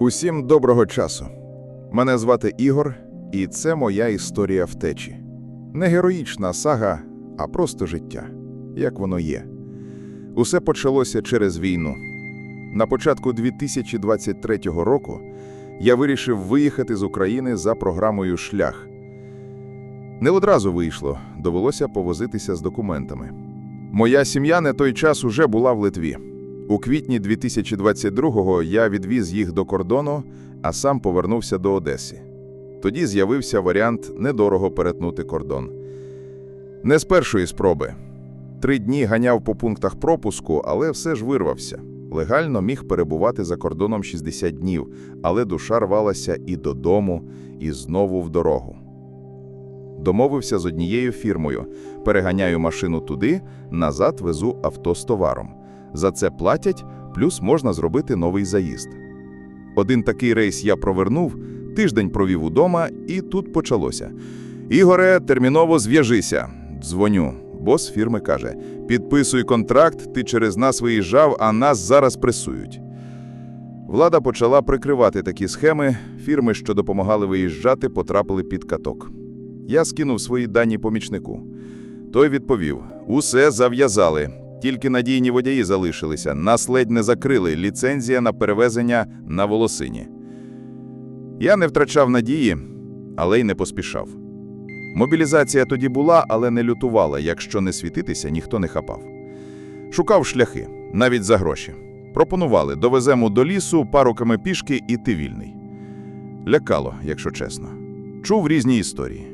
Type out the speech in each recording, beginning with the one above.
Усім доброго часу. Мене звати Ігор, і це моя історія втечі. Не героїчна сага, а просто життя, як воно є. Усе почалося через війну. На початку 2023 року я вирішив виїхати з України за програмою Шлях. Не одразу вийшло, довелося повозитися з документами. Моя сім'я на той час уже була в Литві. У квітні 2022-го я відвіз їх до кордону, а сам повернувся до Одеси. Тоді з'явився варіант недорого перетнути кордон. Не з першої спроби. Три дні ганяв по пунктах пропуску, але все ж вирвався. Легально міг перебувати за кордоном 60 днів, але душа рвалася і додому, і знову в дорогу. Домовився з однією фірмою. Переганяю машину туди, назад везу авто з товаром. За це платять, плюс можна зробити новий заїзд. Один такий рейс я провернув, тиждень провів удома, і тут почалося. Ігоре, терміново зв'яжися. Дзвоню. Бос фірми каже: підписуй контракт, ти через нас виїжджав, а нас зараз пресують. Влада почала прикривати такі схеми. Фірми, що допомагали виїжджати, потрапили під каток. Я скинув свої дані помічнику. Той відповів: усе зав'язали. Тільки надійні водії залишилися, нас ледь не закрили, ліцензія на перевезення на волосині. Я не втрачав надії, але й не поспішав. Мобілізація тоді була, але не лютувала, якщо не світитися, ніхто не хапав. Шукав шляхи, навіть за гроші. Пропонували, довеземо до лісу, паруками пішки і ти вільний. Лякало, якщо чесно. Чув різні історії.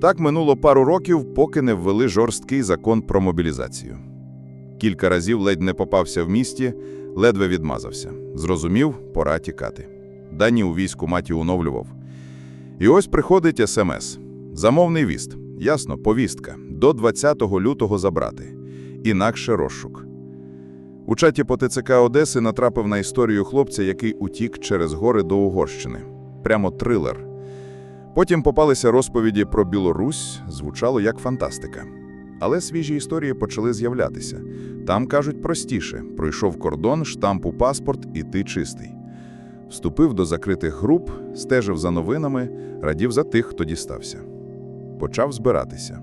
Так минуло пару років, поки не ввели жорсткий закон про мобілізацію. Кілька разів ледь не попався в місті, ледве відмазався. Зрозумів, пора тікати. Дані у війську маті оновлював. І ось приходить смс. Замовний віст. Ясно, повістка. До 20 лютого забрати. Інакше розшук. У чаті по ТЦК Одеси натрапив на історію хлопця, який утік через гори до Угорщини. Прямо трилер. Потім попалися розповіді про Білорусь, звучало як фантастика. Але свіжі історії почали з'являтися. Там, кажуть, простіше. Пройшов кордон, штамп у паспорт, і ти чистий. Вступив до закритих груп, стежив за новинами, радів за тих, хто дістався. Почав збиратися.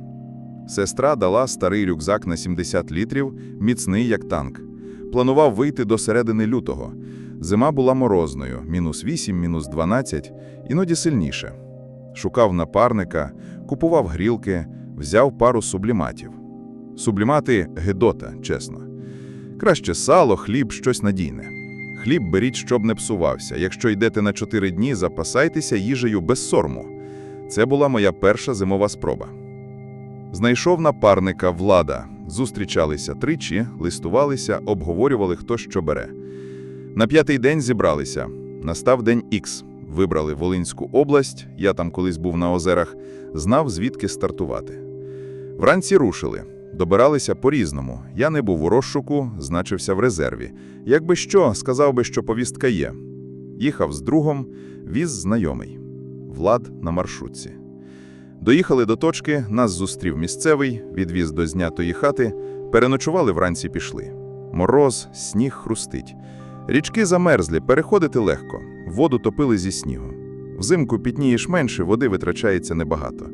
Сестра дала старий рюкзак на 70 літрів, міцний як танк. Планував вийти до середини лютого. Зима була морозною, мінус 8, мінус 12, іноді сильніше. Шукав напарника, купував грілки, взяв пару субліматів. Сублімати – гедота, чесно. Краще сало, хліб, щось надійне. Хліб беріть, щоб не псувався. Якщо йдете на 4 дні, запасайтеся їжею без сорму. Це була моя перша зимова спроба. Знайшов напарника влада. Зустрічалися тричі, листувалися, обговорювали, хто що бере. На п'ятий день зібралися. Настав день Ікс. Вибрали Волинську область, я там колись був на озерах, знав, звідки стартувати. Вранці рушили. Добиралися по-різному. Я не був у розшуку, значився в резерві. Якби що, сказав би, що повістка є. Їхав з другом, віз знайомий. Влад на маршрутці. Доїхали до точки, нас зустрів місцевий, відвіз до знятої хати, переночували вранці пішли. Мороз, сніг хрустить. Річки замерзлі, переходити легко, воду топили зі снігу. Взимку пітнієш менше, води витрачається небагато.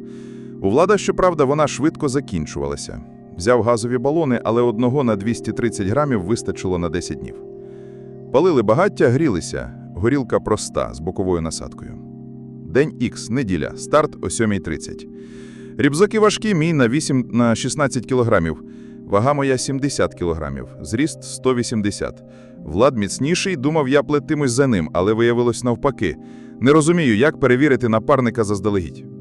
У влада, щоправда, вона швидко закінчувалася. Взяв газові балони, але одного на 230 грамів вистачило на 10 днів. Палили багаття, грілися. Горілка проста, з боковою насадкою. День Х, неділя, старт о 7.30. Рюкзаки важкі, мій на 8 на 16 кілограмів. Вага моя 70 кілограмів, зріст 180. Влад міцніший, думав, я плетимусь за ним, але виявилось навпаки. Не розумію, як перевірити напарника заздалегідь.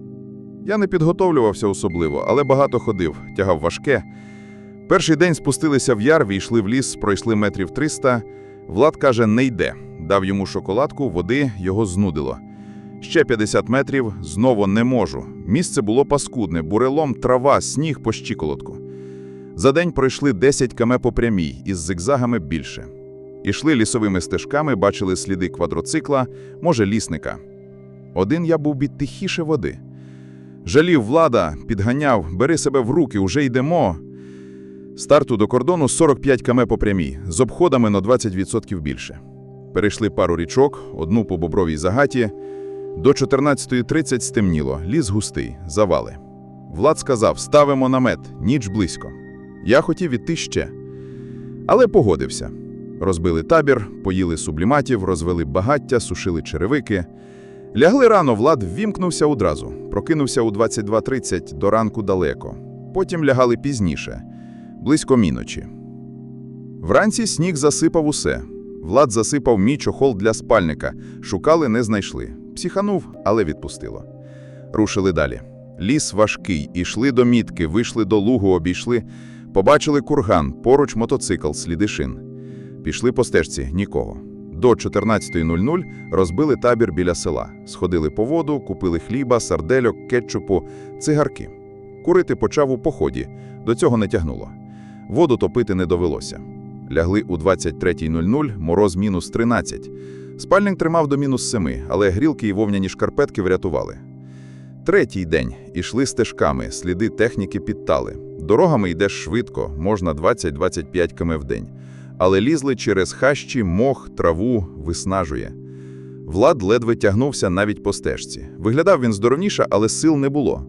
Я не підготовлювався особливо, але багато ходив, тягав важке. Перший день спустилися в яр, війшли в ліс, пройшли метрів 300. Влад каже, не йде. Дав йому шоколадку, води, його знудило. Ще 50 метрів, знову не можу. Місце було паскудне, бурелом, трава, сніг по щиколотку. За день пройшли 10 км по прямій, із зигзагами більше. Ішли лісовими стежками, бачили сліди квадроцикла, може, лісника. Один я був бід тихіше води. Жалів влада, підганяв, бери себе в руки, уже йдемо. Старту до кордону 45 км по прямій, з обходами на 20% більше. Перейшли пару річок, одну по бобровій загаті. До 14.30 стемніло, ліс густий, завали. Влад сказав, ставимо намет, ніч близько. Я хотів іти ще. Але погодився. Розбили табір, поїли субліматів, розвели багаття, сушили черевики. Лягли рано, Влад ввімкнувся одразу. Прокинувся у 22.30 до ранку далеко. Потім лягали пізніше, близько міночі. Вранці сніг засипав усе. Влад засипав мій чохол для спальника. Шукали, не знайшли. Психанув, але відпустило. Рушили далі. Ліс важкий, ішли до мітки, вийшли до лугу, обійшли. Побачили курган, поруч мотоцикл, сліди шин. Пішли по стежці, нікого. До 14.00 розбили табір біля села. Сходили по воду, купили хліба, сардельок, кетчупу, цигарки. Курити почав у поході. До цього не тягнуло. Воду топити не довелося. Лягли у 23.00, мороз мінус 13. Спальник тримав до мінус 7, але грілки і вовняні шкарпетки врятували. Третій день. Ішли стежками, сліди техніки підтали. Дорогами йдеш швидко, можна 20-25 км в день. Але лізли через хащі, мох, траву, виснажує. Влад ледве тягнувся навіть по стежці. Виглядав він здоровніше, але сил не було.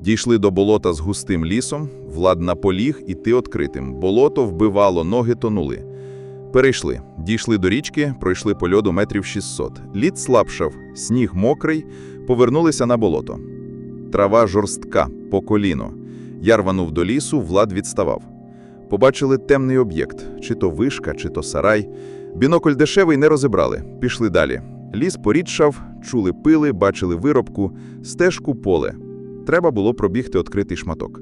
Дійшли до болота з густим лісом, Влад наполіг іти відкритим. Болото вбивало, ноги тонули. Перейшли, дійшли до річки, пройшли по льоду метрів 600. Лід слабшав, сніг мокрий, повернулися на болото. Трава жорстка, по коліно. Я рванув до лісу, Влад відставав. Побачили темний об'єкт, чи то вишка, чи то сарай. Бінокль дешевий не розібрали, пішли далі. Ліс порідшав, чули пили, бачили виробку, стежку поле. Треба було пробігти відкритий шматок.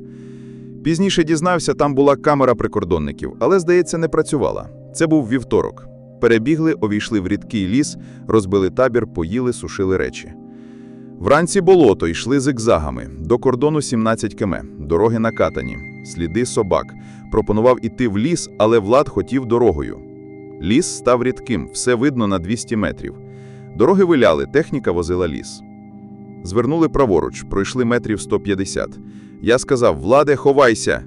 Пізніше дізнався, там була камера прикордонників, але, здається, не працювала. Це був вівторок. Перебігли, увійшли в рідкий ліс, розбили табір, поїли, сушили речі. Вранці болото йшли зигзагами, до кордону 17 км, дороги накатані, сліди собак. Пропонував іти в ліс, але Влад хотів дорогою. Ліс став рідким, все видно на 200 метрів. Дороги виляли, техніка возила ліс. Звернули праворуч, пройшли метрів 150. Я сказав: Владе, ховайся!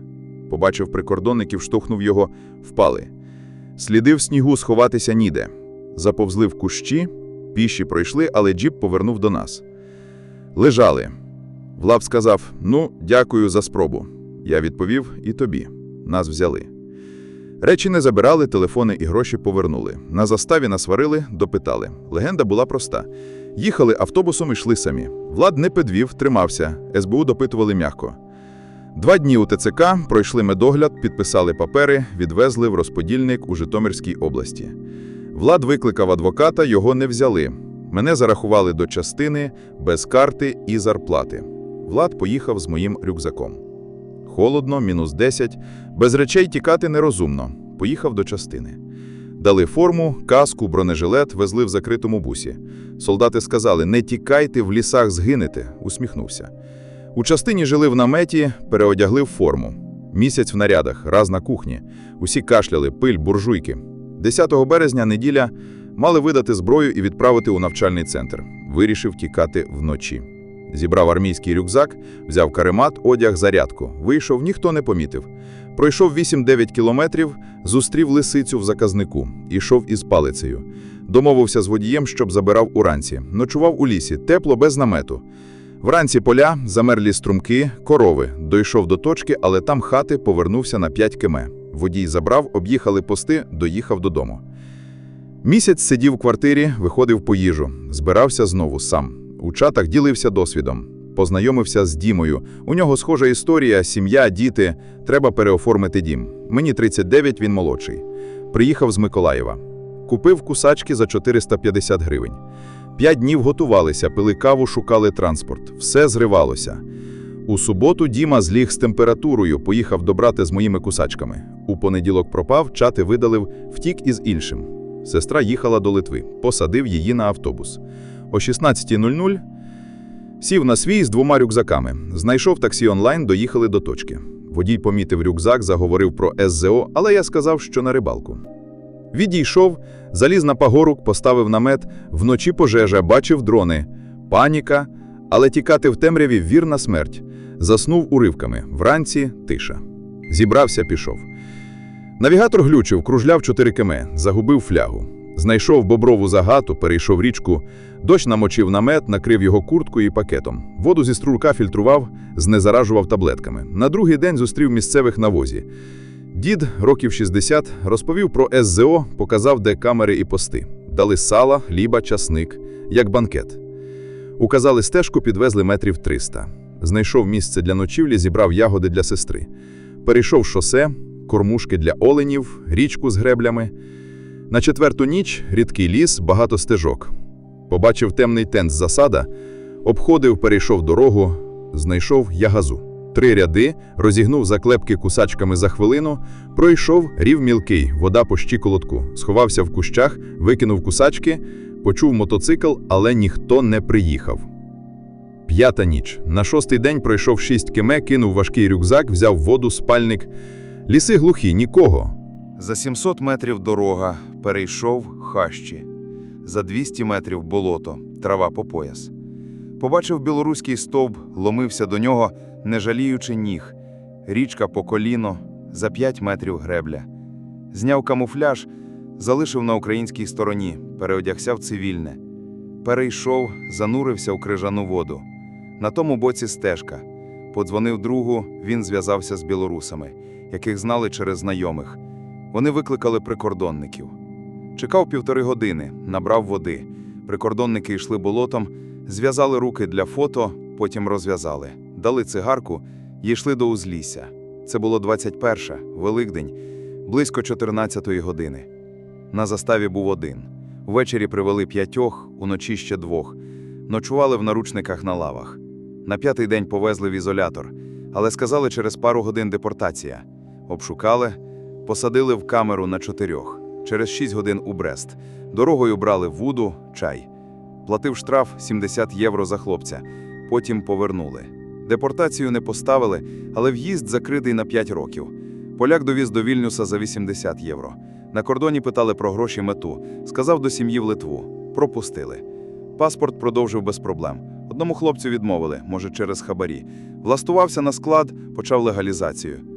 Побачив прикордонників, штовхнув його, впали. Сліди в снігу сховатися ніде. Заповзли в кущі, піші пройшли, але джіп повернув до нас. Лежали. Влад сказав: Ну, дякую за спробу. Я відповів: і тобі. Нас взяли. Речі не забирали, телефони і гроші повернули. На заставі насварили, допитали. Легенда була проста. Їхали автобусом і йшли самі. Влад не підвів, тримався. СБУ допитували м'яко. Два дні у ТЦК пройшли медогляд, підписали папери, відвезли в розподільник у Житомирській області. Влад викликав адвоката, його не взяли. Мене зарахували до частини без карти і зарплати. Влад поїхав з моїм рюкзаком. Холодно, мінус 10. Без речей тікати нерозумно. Поїхав до частини. Дали форму, каску, бронежилет, везли в закритому бусі. Солдати сказали: не тікайте, в лісах згинете, усміхнувся. У частині жили в наметі, переодягли в форму. Місяць в нарядах, раз на кухні. Усі кашляли, пиль, буржуйки. 10 березня, неділя, мали видати зброю і відправити у навчальний центр. Вирішив тікати вночі. Зібрав армійський рюкзак, взяв каремат, одяг, зарядку. Вийшов, ніхто не помітив. Пройшов 8-9 кілометрів, зустрів лисицю в заказнику. Ішов із палицею. Домовився з водієм, щоб забирав уранці. Ночував у лісі, тепло, без намету. Вранці поля, замерлі струмки, корови. Дойшов до точки, але там хати повернувся на 5 км. Водій забрав, об'їхали пости, доїхав додому. Місяць сидів в квартирі, виходив по їжу. Збирався знову сам. У чатах ділився досвідом. Познайомився з Дімою. У нього схожа історія, сім'я, діти. Треба переоформити дім. Мені 39, він молодший. Приїхав з Миколаєва. Купив кусачки за 450 гривень. П'ять днів готувалися, пили каву, шукали транспорт. Все зривалося. У суботу Діма зліг з температурою, поїхав добрати з моїми кусачками. У понеділок пропав, чати видалив, втік із іншим. Сестра їхала до Литви, посадив її на автобус. О 16.00 сів на свій з двома рюкзаками. Знайшов таксі онлайн, доїхали до точки. Водій помітив рюкзак, заговорив про СЗО, але я сказав, що на рибалку. Відійшов, заліз на пагорок, поставив намет, вночі пожежа, бачив дрони. Паніка, але тікати в темряві – вірна смерть. Заснув уривками, вранці – тиша. Зібрався, пішов. Навігатор глючив, кружляв 4 км, загубив флягу. Знайшов боброву загату, перейшов річку, дощ намочив намет, накрив його курткою і пакетом. Воду зі струка фільтрував, знезаражував таблетками. На другий день зустрів місцевих на возі. Дід, років 60, розповів про СЗО, показав, де камери і пости. Дали сала, хліба, часник, як банкет. Указали стежку, підвезли метрів 300. Знайшов місце для ночівлі, зібрав ягоди для сестри. Перейшов шосе, кормушки для оленів, річку з греблями. На четверту ніч рідкий ліс, багато стежок. Побачив темний тент з засада, обходив, перейшов дорогу, знайшов ягазу. Три ряди, розігнув заклепки кусачками за хвилину, пройшов рів мілкий, вода по щиколотку, сховався в кущах, викинув кусачки, почув мотоцикл, але ніхто не приїхав. П'ята ніч. На шостий день пройшов шість кеме, кинув важкий рюкзак, взяв воду, спальник. Ліси глухі, нікого. За 700 метрів дорога, перейшов хащі. За 200 метрів болото, трава по пояс. Побачив білоруський стовп, ломився до нього, не жаліючи ніг. Річка по коліно, за 5 метрів гребля. Зняв камуфляж, залишив на українській стороні, переодягся в цивільне. Перейшов, занурився в крижану воду. На тому боці стежка. Подзвонив другу, він зв'язався з білорусами, яких знали через знайомих. Вони викликали прикордонників. Чекав півтори години, набрав води. Прикордонники йшли болотом, зв'язали руки для фото, потім розв'язали. Дали цигарку і йшли до узлісся. Це було 21 Великдень, близько 14-ї години. На заставі був один. Ввечері привели п'ятьох, уночі ще двох. Ночували в наручниках на лавах. На п'ятий день повезли в ізолятор, але сказали через пару годин депортація. Обшукали, посадили в камеру на чотирьох. Через шість годин у Брест. Дорогою брали вуду, чай. Платив штраф 70 євро за хлопця. Потім повернули. Депортацію не поставили, але в'їзд закритий на 5 років. Поляк довіз до Вільнюса за 80 євро. На кордоні питали про гроші мету. Сказав до сім'ї в Литву. Пропустили. Паспорт продовжив без проблем. Одному хлопцю відмовили, може, через хабарі. Влаштувався на склад, почав легалізацію.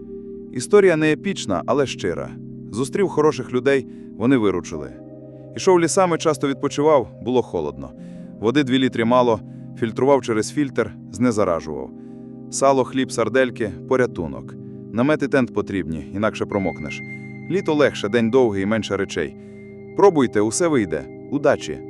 Історія не епічна, але щира. Зустрів хороших людей, вони виручили. Ішов лісами, часто відпочивав, було холодно. Води дві літри мало, фільтрував через фільтр, знезаражував. Сало, хліб, сардельки порятунок. Намет і тент потрібні, інакше промокнеш. Літо легше, день довгий і менше речей. Пробуйте, усе вийде. Удачі!